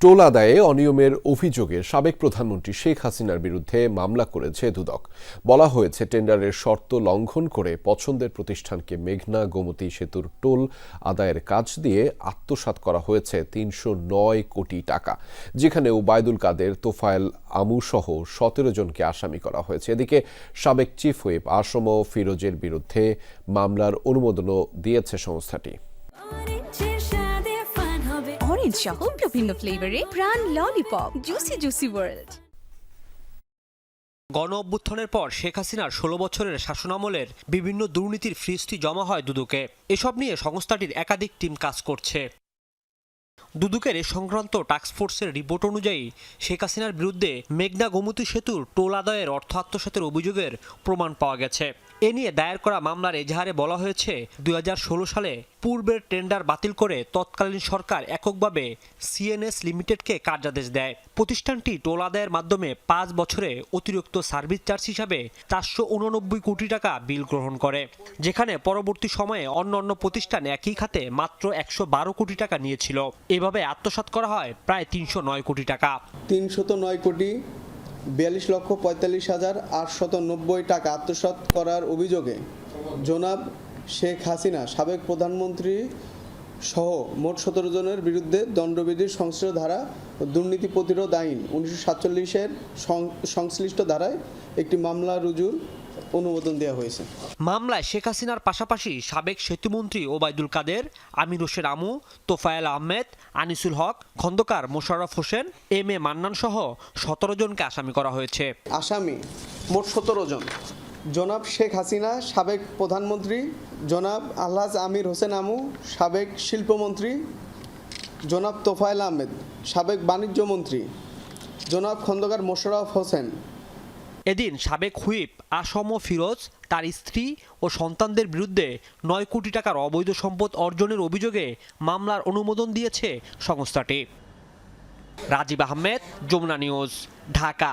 Toll আদায়ে অনিয়মের অভিযোগে সাবেক প্রধানমন্ত্রী শেখ হাসিনার বিরুদ্ধে মামলা করেছে দুদক। বলা হয়েছে, টেন্ডারের শর্ত লঙ্ঘন করে পছন্দের প্রতিষ্ঠানকে মেঘনা গোমতী সেতুর টোল আদায়ের কাজ দিয়ে আত্মসাৎ করা হয়েছে তিনশো নয় কোটি টাকা যেখানে ওবায়দুল কাদের, তোফায়েল আমু সহ সতেরো জনকে আসামি করা হয়েছে। এদিকে সাবেক চিফ হুইপ আসম ফিরোজের বিরুদ্ধে মামলার অনুমোদনও দিয়েছে সংস্থাটি। অরেঞ্জ সহ বিভিন্ন ফ্লেভারে প্রাণ ললিপপ জুসি জুসি ওয়ার্ল্ড গণ অভ্যুত্থানের পর শেখ হাসিনার ষোলো বছরের শাসনামলের বিভিন্ন দুর্নীতির ফ্রিজটি জমা হয় দুদকে। এসব নিয়ে সংস্থাটির একাধিক টিম কাজ করছে। দুদুকের এ সংক্রান্ত টাস্কফোর্সের রিপোর্ট অনুযায়ী শেখ হাসিনার বিরুদ্ধে মেঘনা গোমতী সেতুর টোল আদায়ের অর্থ আত্মসাতের অভিযোগের প্রমাণ পাওয়া গেছে। এ নিয়ে দায়ের করা মামলার এজাহারে বলা হয়েছে দু হাজার ষোলো সালে পূর্বের টেন্ডার বাতিল করে তৎকালীন সরকার এককভাবে সিএনএস লিমিটেডকে কার্যাদেশ দেয়। প্রতিষ্ঠানটি টোল আদায়ের মাধ্যমে পাঁচ বছরে অতিরিক্ত সার্ভিস চার্জ হিসাবে চারশো উননব্বই কোটি টাকা বিল গ্রহণ করে। যেখানে পরবর্তী সময়ে অন্য অন্য প্রতিষ্ঠান একই খাতে মাত্র একশো বারো কোটি টাকা নিয়েছিল। এভাবে আত্মসাৎ করা হয়? প্রায় তিনশো নয় কোটি টাকা। তিনশত নয় কোটি বিয়াল্লিশ লক্ষ পঁয়তাল্লিশ হাজার আটশত নব্বই টাকা আত্মসাৎ করার অভিযোগে জনাব শেখ হাসিনা, সাবেক প্রধানমন্ত্রী সহ মোট সতেরো জনের বিরুদ্ধে দণ্ডবিধির সংশ্লিষ্ট ধারা দুর্নীতি প্রতিরোধ আইন উনিশশো সাতচল্লিশের সংশ্লিষ্ট ধারায় একটি মামলা রুজুর অনুমোদন দেওয়া হয়েছে। মামলায় শেখ হাসিনার পাশাপাশি সাবেক সেতুমন্ত্রী ওবায়দুল কাদের আমির হোসেন আমু তোফায়েল আহমেদ আনিসুল হক খন্দকার মোশাররফ হোসেন এম এ মান্নান সহ সতেরো জনকে আসামি করা হয়েছে। আসামি মোট সতেরো জন। জনাব শেখ হাসিনা সাবেক প্রধানমন্ত্রী জনাব আলহাজ আমির হোসেন আমু সাবেক শিল্পমন্ত্রী জনাব তোফায়েল আহমেদ সাবেক বাণিজ্য মন্ত্রী জনাব খন্দকার মোশাররফ হোসেন এদিন সাবেক হুইপ আসম ফিরোজ, তার স্ত্রী ও সন্তানদের বিরুদ্ধে নয় কোটি টাকার অবৈধ সম্পদ অর্জনের অভিযোগে মামলার অনুমোদন দিয়েছে সংস্থাটি। রাজীব আহমেদ, যমুনা নিউজ, ঢাকা।